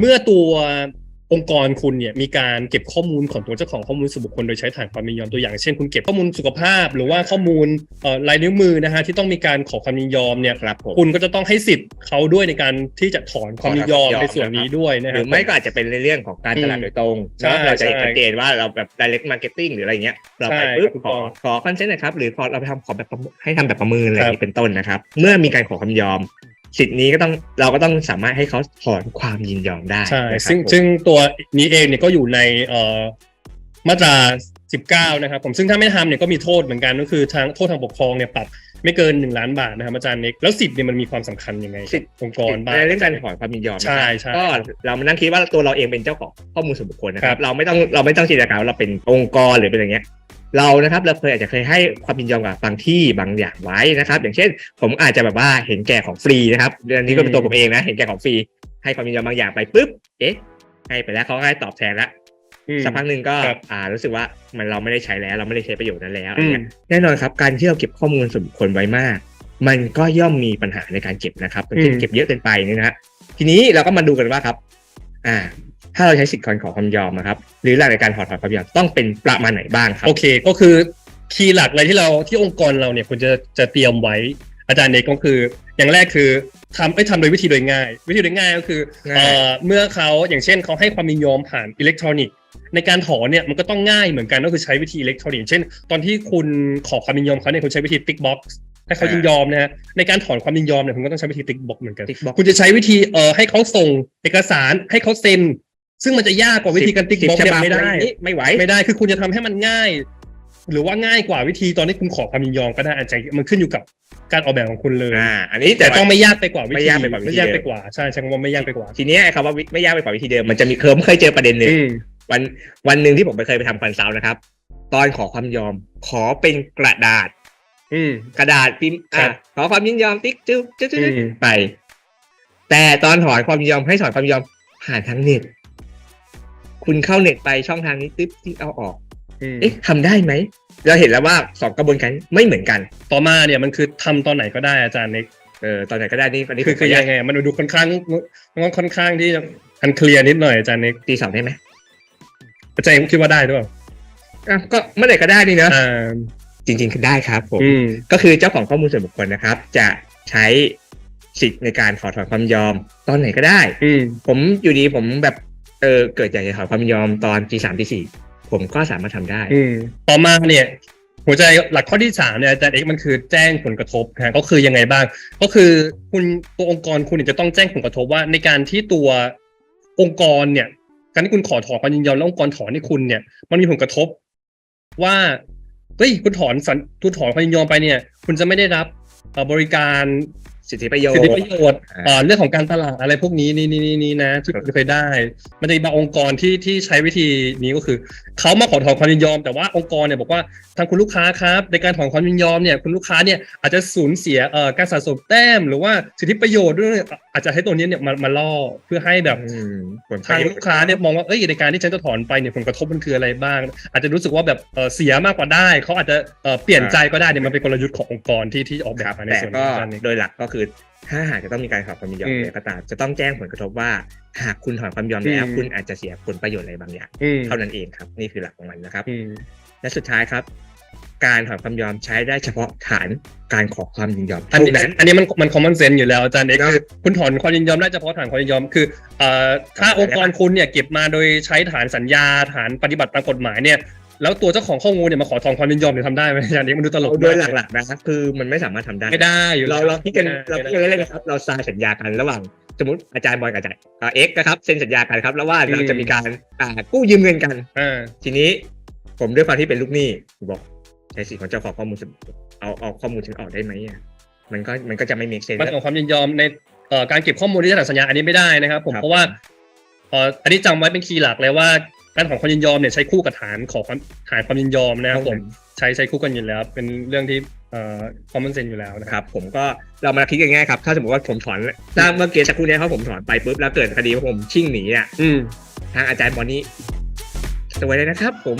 เมื่อตัวองค์กรคุณเนี่ยมีการเก็บข้อมูลของตัวเจ้าของข้อมูลส่วนบุคคลโดยใช้ฐานความยินยอมตัวอย่างเช่นคุณเก็บข้อมูลสุขภาพ หรือว่าข้อมูลเอ่อลายนิ้วมือนะฮะที่ต้องมีการขอความยินยอมเนี่ยครับผมคุณก็จะต้องให้สิทธิ์เขาด้วยในการที่จะถอนความยินยอมถอนความยินยอมในส่วนนี้ด้วยนะหครืรับอไม่ก็อาจจะเป็นในเรื่องของการตลาดโดยตรงใช่เนาะเราจะเห็นใช่ชัดเจนว่าเราแบบ direct marketing หรืออะไรเงี้ยเราไปใช่ปุ๊บครับขอถูกต้องขอคอนเซนต์นะครับหรือขอเราไปทำขอแบบประเมินให้ทำแบบประเมินอะไรอย่างครันี้บเป็นต้นนะครับเมื่อมีการขอความยินยอม สิทธิ์นี้ก็ต้องเราก็ต้องสามารถให้เขาถอนความยินยอมได้ใช่นะครับซึ่งผมซึ่งตัวนี้เองเนี่ยก็อยู่ในเอ่อมาตรา 19 นะครับผมซึ่งถ้าไม่ทำเนี่ยก็มีโทษเหมือนกันก็คือทางโทษทางปกครองเนี่ยปรับไม่เกิน 1 ล้านบาทนะครับอาจารย์เน็กแล้วสิทธิ์เนี่ยมันมีความสำคัญยังไงสิทธิ์องค์กรบ้างในเรื่องการถอนความยินยอมนะใช่ครับใช่ก็เรามานั่งคิดว่าตัวเราเองเป็นเจ้าของข้อมูลส่วนบุคคลนะคครัรับบเราไม่ต้องเราไม่ต้องจินตนาการว่าเราเป็นองค์กรหรือเป็นอย่างเงี้ย เรานะครับเราเคยอาจจะเคยให้ความยินยอมกับบางที่บางอย่างไว้นะครับ อย่างเช่น ผมอาจจะแบบว่าเห็นแก่ของฟรีนะครับเรื่องนี้ก็เป็นตัวผมเองนะ เห็นแก่ของฟรีให้ความยินยอมบางอย่างไปปุ๊บเอ๊ะให้ไปแล้วเขาก็ให้ตอบแทนละอืมสักพักหนึ่งก็ครับอ่ารู้สึกว่ามันเราไม่ได้ใช้แล้ว เราไม่ได้ใช้ประโยชน์นั้นแล้วอะไรอืมเงี้ยแน่นอนครับการที่เราเก็บข้อมูลส่วนบุคคลไว้มาก มันก็ย่อมมีปัญหาในการเก็บนะครับอย่างเช่นอืมเก็บเยอะเกินไปนี่นะฮะทีนี้เราก็มาดูกันว่าครับ อ่า ถ้าเราใช้สิทธิ์การขอความยอมนะครับ หรือหลักในการถอดถอนความยอมต้องเป็นประมาณไหนบ้างครับ โอเค ก็คือคีย์หลักเลยที่เราที่องค์กรเราเนี่ยควรจะจะเตรียมไว้อาจารย์เน็กก็คือ อย่างแรกคือทำไม่ทำโดยวิธีโดยง่าย วิธีโดยง่ายก็คือง่ายเอ่อเมื่อเขาอย่างเช่นเขาให้ความยินยอมผ่านอิเล็กทรอนิกส์ในการถอนเนี่ยมันก็ต้องง่ายเหมือนกันก็คือใช้วิธีอิเล็กทรอนิกส์เช่น ตอนที่คุณขอความยินยอมเขาเนี่ยคุณใช้วิธีติ๊กบ็อกซ์ให้เขายินยอมนะฮะในการถอนความยินยอมเนี่ยคุณก็ต้องใช้วิธีติ๊กบ็อกซ์เหมือนกันติ๊กบ็อกคุณจะใช้วิธีเอ่อให้เขาส่งเอกสารให้เขาเซ็น ซึ่งมันจะยากกว่าวิธีการติ๊กบ็อกซ์ฉเนี่ยบับไม่ได้นี้ไม่ไหวไม่ได้คือคุณจะทำให้มันง่าย หรือว่าง่ายกว่าวิธีตอนที่คุณขอความยินยอมก็ได้อาจจะมันขึ้นอยู่กับการออกแบบของคุณเลยอ่าอันนี้แต่แต่ต้องไม่ยากไปกว่าวิธีไม่ยากไปกว่าวิธีไม่ยากไปกว่าใช่ใช่คำว่าไม่ยากไปกว่า ทีเนี้ยไอ้คำว่าวิไม่ยากไปกว่าวิธีเดิมมันจะมีเคยผมเคยเจอประเด็นหนึ่งอืมวันวันหนึ่งที่ผมไปเคยไปทำคอนซัลท์นะครับ ตอนขอความยอมขอเป็นกระดาษ อืมกระดาษพิมพ์ครัอะบขอความยินยอมติ๊กจึ๊บจึ๊บจึ๊บอืมไป แต่ตอนถอนความยินยอมให้ถอนความยินยอมผ่านทางเน็ต คุณเข้าเน็ตไปช่องทางนี้ติ๊บที่เอาออกอืมเอ๊ะทำได้ไหมเราเห็นแล้วว่าสองกระบวนการไม่เหมือนกัน ต่อมาเนี่ยมันคือทำตอนไหนก็ได้อาจารย์เน็กเออตอนไหนก็ได้นี่ตอนนี้คือผมคือขยันุงญาตไง มันดูค่อนข้างมันค่อนข้างที่อันเคลียร์นิดหน่อยอาจารย์เน็กตีสองได้ไหมอาจารย์คิดว่าได้ด้วยเปล่าอะก็เมื่อไหร่ก็ได้นี่เนอะอ่าจริง ๆ คือได้ครับผมอืมก็คือเจ้าของข้อมูลส่วนบุคคลนะครับ จะใช้สิทธิ์ในการถอดถอนความยอมตอนไหนก็ได้อืมผมอยู่ดีผมแบบ เออเกิดอยากจะถอนความยอมตอนตีสามตีสี่ผมก็สามารถทำได้อืมต่อมาเนี่ย หัวใจหลักข้อที่สามเนี่ยอาจารย์เอกมันคือแจ้งผลกระทบนะก็คือยังไงบ้าง ก็คือคุณตัวองค์กรคุณเนี่ยจะต้องแจ้งผลกระทบว่า ในการที่ตัวองค์กรเนี่ย การที่คุณขอถอนความยินยอมแล้วองค์กรถอนให้คุณเนี่ย มันมีผลกระทบ ว่าเฮ้ยคุณถอนสัญคุณถอนความยินยอมไปเนี่ย คุณจะไม่ได้รับเอ่อบริการ สิทธิประโยชสิทธิน์ ประโยชน์อ่าเอ่อเรื่องของการตลาดอะไรพวกนี้นี่นี่นี่นี่นะที่คุณเคยได้ มันจะมีบางองค์กรที่ที่ใช้วิธีนี้ก็คือเขามาขอถอนความยินยอม แต่ว่าองค์กรเนี่ยบอกว่าทางคุณลูกค้าครับ ในการถอนความยินยอมเนี่ยคุณลูกค้าเนี่ยอาจจะสูญเสียเอ่อการสะสมแต้ม หรือว่าสิทธิประโยชน์ด้วยอาจจะให้ตัวนี้เนี่ยมามาล่อเพื่อให้แบบอืมผลประทางโยชลูกค้าเนี่ยมองว่าเอ้ยในการที่ฉันจะถอนไปเนี่ยผลกระทบมันคืออะไรบ้าง อาจจะรู้สึกว่าแบบเอ่อเสียมากกว่าได้เขาอาจจะเอ่อเปลี่ยนใจก็ได้เนี่ยมันเป็นกลยุทธ์ขององค์กรที่ที่ออกแบครับบมาในแต่ส่วนก็นี้อาจารย์เอกโดยหลักก็คือถ้าหากจะต้องมีการถอนความยินยอมอืมอะไรก็ตามจะต้องแจ้งผลกระทบว่า หากคุณถอนความยินยอมแล้วอืมคุณอาจจะเสียผลประโยชน์อะไรบางอย่างอืมเท่านั้นเองครับ นี่คือหลักของมันนะครับอืมและสุดท้ายครับ การถอนความยินยอมใช้ได้เฉพาะฐานการขอความยินยอมอันเท่านี้นั้นอันนี้มันมันคอมมอนเซนส์อยู่แล้วอาจารย์เอกครับคือคุณถอนความยินยอมได้เฉพาะฐานความยินยอมคือเอ่อถ้าองค์กรคุณเนี่ยเก็บมาโดยใช้ฐานสัญญาฐานปฏิบัติตามกฎหมายเนี่ยแล้วตัวเจ้าของข้อมูลเนี่ยมาขอถอนความยินยอมเนี่ยทำได้ไหมอาจารย์เอกมันดูตลกโดยมากหลักๆนะครับคือมันไม่สามารถทำได้ไม่ได้อยู่เราแล้วเราคิดกันไม่เราได้คิดกันเล่นๆนะครับเราซายสัญญากันระหว่างสมมติอาจารย์บอยกับอาจารย์เอ่อเอ็กซ์นะครับเซ็นสัญญากันครับ แล้วว่าเราจะมีการอ่ากู้ยืมเงินกันอ่าทีนี้ผมด้วยความที่เป็นลูกหนี้บอก ใช้สิทธิ์ของเจ้าของข้อมูลส่วนบุคคลเอาเอาข้อมูลฉันออกได้ไหมอะมันก็มันก็จะไม่มีเซนมันของความยินยอมในเอ่อการเก็บข้อมูลที่ฐานสัญญาอันนี้ไม่ได้นะครับผมครับเพราะว่าเอ่ออันนี้จำไว้เป็นคีย์หลักเลยว่าการของความยินยอมเนี่ยใช้คู่กับฐานของความฐานความยินยอมนะครับผมใช้ใช้คู่กันอยู่แล้ว เป็นเรื่องที่เอ่อคอมมอนเซนอยู่แล้วนะคครับรับ ผมก็เรามาคิดกันง่ายๆครับ ถ้าสมมติว่าผมถอนถ้าเมื่อกี้สักครู่เนี้เขาผมถอนไปปุ๊บแล้วเกิดคดีว่าผมชิ่งหนีอะอืมทางอาจารย์บอลนี่สวยเลยนะครับ ผม